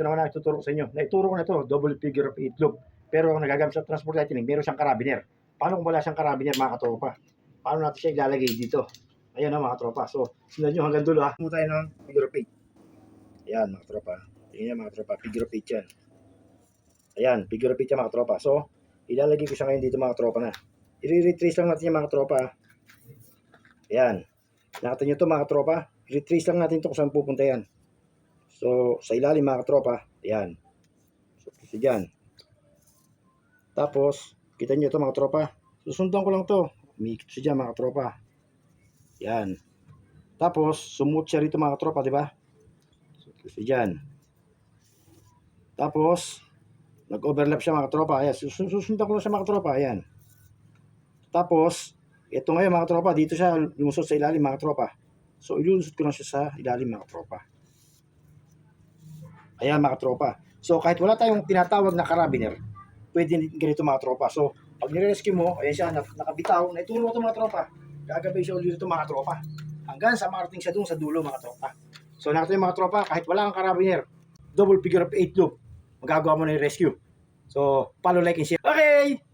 ito naman ang ituturo sa inyo. Naituro ko na ito, double figure of 8 loop. Pero ang nagagamit sa transport lightning, meron siyang karabiner. Paano kung wala siyang karabiner, mga katropa? Paano natin siya ilalagay dito? Ayan na mga tropa. So, sundan nyo hanggang dulo ha. Muna tayo ng figure of 8. Ayan mga tropa. Tingnan nyo mga tropa. Figure of 8 yan. Ayan, figure of 8 yan mga tropa. So, ilalagay ko siya ngayon dito mga tropa na. I-retrace lang natin yung mga tropa. ha. Ayan. Nakita nyo to mga tropa. I-retrace lang natin to kung saan pupunta yan. So, sa ilalim mga tropa. Ayan. So, kasi dyan. Tapos, kita nyo to mga tropa. Susundan ko lang to. Umikot siya dyan mga tropa. Yan. Tapos, sumut siya rito mga tropa, di ba? So, kasi dyan. Tapos, nag-overlap siya mga tropa. Ayan, sus- susundan ko lang siya mga tropa. Ayan. Tapos, ito ngayon mga tropa, dito siya lumusot sa ilalim mga tropa. So, ilulusot ko lang siya sa ilalim mga tropa. Ayan mga tropa. So, kahit wala tayong tinatawag na karabiner, pwede ganito mga tropa. So, pag nire-rescue mo, ayan siya, nak- nakabitaw, naituro ko ito mga tropa. Gagabay siya ulit ito mga tropa. Hanggang sa marating siya dun sa dulo mga tropa. So, nakita yung mga tropa, kahit wala kang karabiner, double figure of 8 loop, magagawa mo na yung rescue. So, follow, like, and share. Okay!